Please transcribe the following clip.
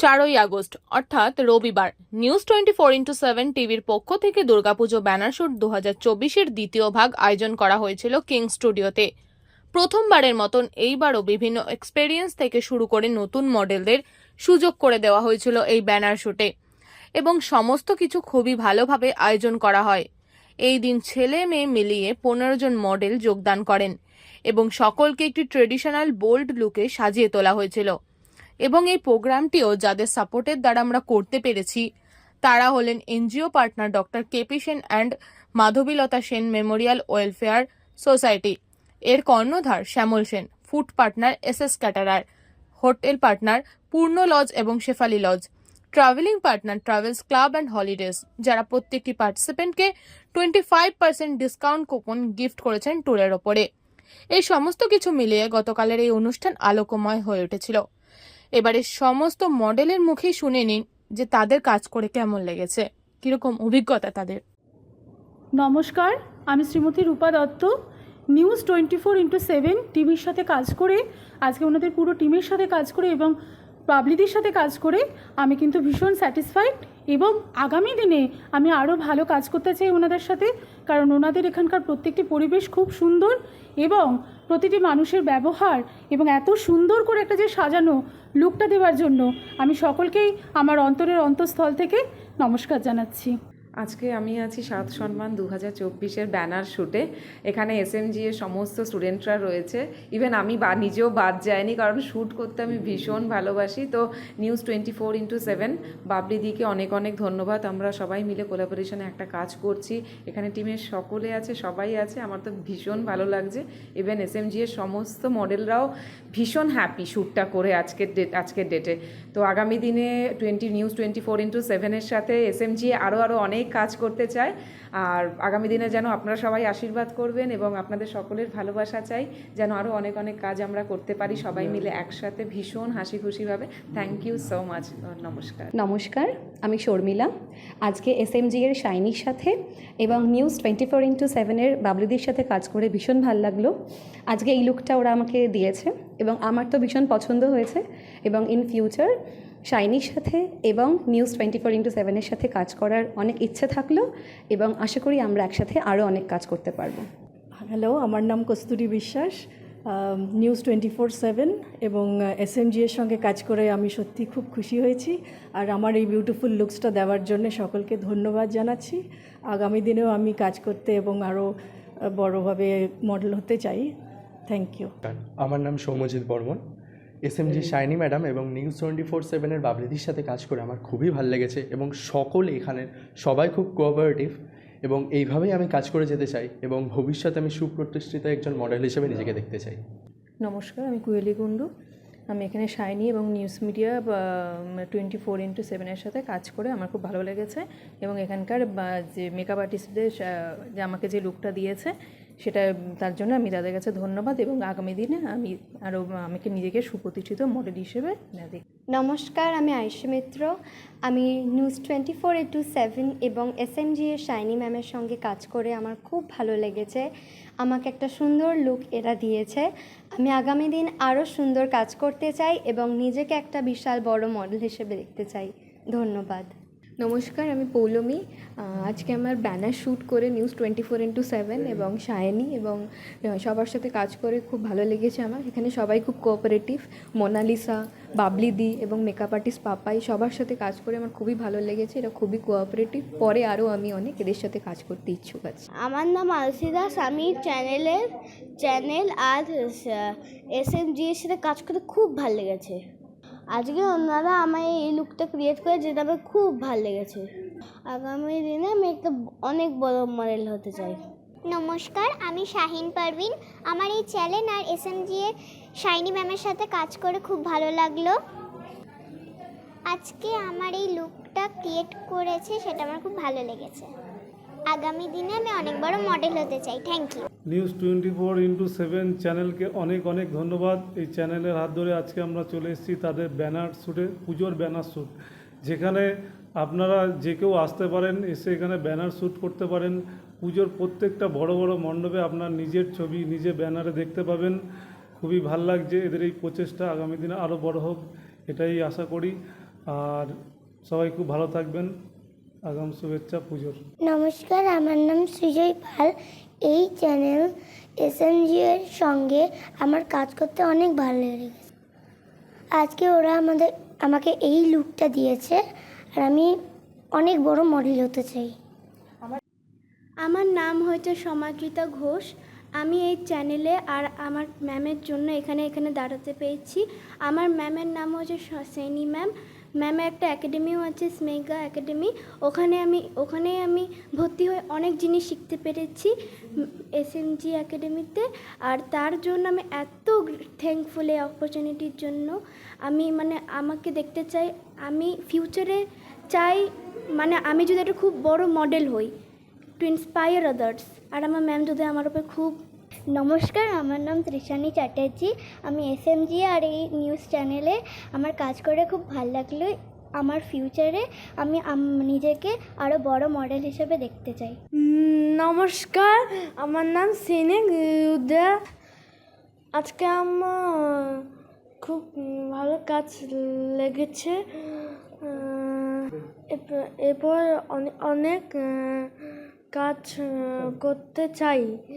চারই আগস্ট, অর্থাৎ রবিবার। News twenty four into seven টিভির পক্ষ থেকে দুর্গাপুজো ব্যানার শুট দু হাজার চব্বিশের দ্বিতীয় ভাগ আয়োজন করা হয়েছিল কিং স্টুডিওতে প্রথমবারের মতন এইবারও বিভিন্ন এক্সপেরিয়েন্স থেকে শুরু করে নতুন মডেলদের সুযোগ করে দেওয়া হয়েছিল এই ব্যানার শুটে। এবং সমস্ত কিছু খুবই ভালোভাবে আয়োজন করা হয়। এই দিন ছেলে মেয়ে মিলিয়ে পনেরো জন মডেল যোগদান করেন এবং সকলকে একটি ট্রেডিশনাল বোল্ড লুকে সাজিয়ে তোলা হয়েছিল। এবং এই প্রোগ্রামটিও যাদের সাপোর্টের দ্বারা আমরা করতে পেরেছি, তারা হলেন NGO partner doctor KP Sen and Madhabilata Sen memorial welfare society. এর কর্ণধার Shyamal Sen, food partner S S caterer, hotel partner Purna lodge এবং Shefali lodge, travelling partner travels club and holidays, যারা প্রত্যেকটি পার্টিসিপেন্টকে twenty five percent discount coupon gift করেছেন ট্যুরের ওপরে। এই সমস্ত কিছু মিলিয়ে গতকালের এই অনুষ্ঠান আলোকময় হয়ে উঠেছিল। এবারে সমস্ত মডেলের মুখেই শুনে নিন যে তাদের কাজ করে কেমন লেগেছে। কীরকম অভিজ্ঞতা তাদের। নমস্কার, আমি Shrimati Rupa Dutta news twenty four into seven টিভির সাথে কাজ করে, আজকে ওনাদের পুরো টিমের সাথে কাজ করে এবং পাবলিকের সাথে কাজ করে আমি কিন্তু ভীষণ স্যাটিসফাইড এবং আগামী দিনে আমি আরও ভালো কাজ করতে চাই ওনাদের সাথে, কারণ ওনাদের এখানকার প্রত্যেকটি পরিবেশ খুব সুন্দর এবং প্রতিটি মানুষের ব্যবহার এবং এত সুন্দর করে একটা যে সাজানো লুকটা দেওয়ার জন্য আমি সকলকেই আমার অন্তরের অন্তঃস্থল থেকে নমস্কার জানাচ্ছি। আজকে আমি আছি সাত সম্মান দু হাজার চব্বিশের ব্যানার শুটে। এখানে এসএমজি এর সমস্ত স্টুডেন্টরা রয়েছে। ইভেন আমি বা নিজেও বাদ যায়নি কারণ শ্যুট করতে আমি ভীষণ ভালোবাসি। তো news twenty four into seven বাবলিদিকে অনেক অনেক ধন্যবাদ। আমরা সবাই মিলে কোলাবোরেশনে একটা কাজ করছি। এখানে টিমের সকলে আছে, সবাই আছে। আমার তো ভীষণ ভালো লাগছে। ইভেন এসএমজি এর সমস্ত মডেলরাও ভীষণ হ্যাপি শ্যুটটা করে আজকের ডেট আজকের ডেটে তো আগামী দিনে twenty news twenty four into সেভেনের সাথে এসএমজি আরও আরও অনেক কাজ করতে চায় আর আগামী দিনে যেন আপনারা সবাই আশীর্বাদ করবেন এবং আপনাদের সকলের ভালোবাসা চাই যেন আরও অনেক অনেক কাজ আমরা করতে পারি সবাই মিলে একসাথে ভীষণ হাসি খুশিভাবে থ্যাংক ইউ সো মাচ নমস্কার। নমস্কার আমি শর্মিলা। আজকে এসএমজি এর শাইনির সাথে এবং নিউজ টোয়েন্টি ফোর ইন্টু সেভেনের বাবলুদির সাথে কাজ করে ভীষণ ভালো লাগল। আজকে এই লুকটা ওরা আমাকে দিয়েছে এবং আমার তো ভীষণ পছন্দ হয়েছে এবং ইন ফিউচার শাইনির সাথে এবং নিউজ টোয়েন্টি ফোর ইন্টু সেভেনের সাথে কাজ করার অনেক ইচ্ছে থাকল এবং আশা করি আমরা একসাথে আরও অনেক কাজ করতে পারব। হ্যালো আমার নাম Kasturi Biswas news twenty four seven এবং এসএমজি এর সঙ্গে কাজ করে আমি সত্যি খুব খুশি হয়েছি। আর আমার এই বিউটিফুল লুকসটা দেওয়ার জন্য সকলকে ধন্যবাদ জানাচ্ছি। আগামী দিনেও আমি কাজ করতে এবং আরও বড়োভাবে মডেল হতে চাই। থ্যাংক ইউ আমার নাম সৌম্যজিৎ বর্মন। এসএমজি শাইনি ম্যাডাম এবং নিউজ টোয়েন্টি ফোর সেভেনের বাবলিদির সাথে কাজ করে আমার খুবই ভালো লেগেছে এবং সকলে এখানের সবাই খুব কোঅপারেটিভ এবং এইভাবেই আমি কাজ করে যেতে চাই এবং ভবিষ্যতে আমি সুপ্রতিষ্ঠিত একজন মডেল হিসেবে নিজেকে দেখতে চাই। নমস্কার আমি কুয়েলি কুণ্ডু। আমি এখানে শাইনি এবং news media twenty four into সেভেনের সাথে কাজ করে আমার খুব ভালো লেগেছে এবং এখানকার যে মেকআপ আর্টিস্টদের যে আমাকে যে লুকটা দিয়েছে সেটা তার জন্য আমি তাদের কাছে ধন্যবাদ এবং আগামী দিনে আমি আরও আমাকে নিজেকে সুপ্রতিষ্ঠিত মডেল হিসেবে দেখি। নমস্কার, আমি আয়ুষী মিত্র। আমি news twenty four into seven এবং এসএমজি এর শাইনি ম্যামের সঙ্গে কাজ করে আমার খুব ভালো লেগেছে। আমাকে একটা সুন্দর লুক এরা দিয়েছে। আমি আগামী দিন আরও সুন্দর কাজ করতে চাই এবং নিজেকে একটা বিশাল বড় মডেল হিসেবে দেখতে চাই। ধন্যবাদ। নমস্কার আমি পৌলমি। আজকে আমার ব্যানার শ্যুট করে news twenty four into seven এবং সায়নী এবং সবার সাথে কাজ করে খুব ভালো লেগেছে আমার। এখানে সবাই খুব কোঅপারেটিভ মোনালিসা বাবলিদি এবং মেকআপ আর্টিস্ট পাপাই সবার সাথে কাজ করে আমার খুবই ভালো লেগেছে। এরা খুবই কোঅপারেটিভ পরে আরও আমি অনেক এদের সাথে কাজ করতে ইচ্ছুক আছি। আমার নাম আলসি দাস। আমি চ্যানেলের চ্যানেল আর এস এম জি এর সাথে কাজ করতে খুব ভালো লেগেছে। আজকে ওনারা আমার এই লুকটা ক্রিয়েট করে যেটা আমার খুব ভালো লেগেছে। আগামী দিনে আমি একটা অনেক বড় মডেল হতে চাই। নমস্কার, আমি শাহিন পারভিন। আমার এই চ্যানেল আর এস এম জি এর শাইনি ম্যামের সাথে কাজ করে খুব ভালো লাগল। আজকে আমার এই লুকটা ক্রিয়েট করেছে, সেটা আমার খুব ভালো লেগেছে। আগামী দিনে আমি অনেক বড় মডেল হতে চাই। Thank you news twenty four into seven চ্যানেলকে অনেক অনেক ধন্যবাদ। এই চ্যানেলের হাত ধরে আজকে আমরা চলে এসেছি তাদের ব্যানার শ্যুটে পুজোর ব্যানার শ্যুট যেখানে আপনারা যে কেউ আসতে পারেন, এসে এখানে ব্যানার শ্যুট করতে পারেন। পুজোর প্রত্যেকটা বড় বড় মণ্ডপে আপনার নিজের ছবি নিজে ব্যানারে দেখতে পাবেন। খুবই ভালো লাগছে এদের এই প্রচেষ্টা। আগামী দিনে আরও বড় হোক, এটাই আশা করি। আর সবাই খুব ভালো থাকবেন। আগাম শুভেচ্ছা পুজোর। নমস্কার আমার নাম সুজয় পাল। এই চ্যানেল এসএমজি এর সঙ্গে আমার কাজ করতে অনেক ভালো লেগেছে। আজকে ওরা আমাদের আমাকে এই লুকটা দিয়েছে আর আমি অনেক বড় মডেল হতে চাই। আমার নাম হচ্ছে সমাদৃতা ঘোষ। আমি এই চ্যানেলে আর আমার ম্যামের জন্য এখানে এখানে দাঁড়াতে পেরেছি আমার ম্যামের নাম হচ্ছে সেনি ম্যাম ম্যামের একটা একাডেমিও আছে স্মেগা একাডেমি ওখানে আমি ওখানে আমি ভর্তি হয়ে অনেক জিনিস শিখতে পেরেছি এস এম জি একাডেমিতে আর তার জন্য আমি এত থ্যাঙ্কফুল এই অপরচুনিটির জন্য। আমি মানে আমাকে দেখতে চাই, আমি ফিউচারে চাই মানে আমি যদি একটা খুব বড় মডেল হই টু ইন্সপায়ার আদার্স আর আমার ম্যাম যদি আমার উপরে খুব নমস্কার, আমার নাম ত্রিশানি চ্যাটার্জি। আমি এসএমজি আর এই নিউজ চ্যানেলে আমার কাজ করে খুব ভালো লাগল আমার ফিউচারে আমি নিজেকে আরও বড় মডেল হিসেবে দেখতে চাই। নমস্কার, আমার নাম সিনিক উদয়া আজকে আমার খুব ভালো কাজ লেগেছে। এরপর অনেক কাজ করতে চাই।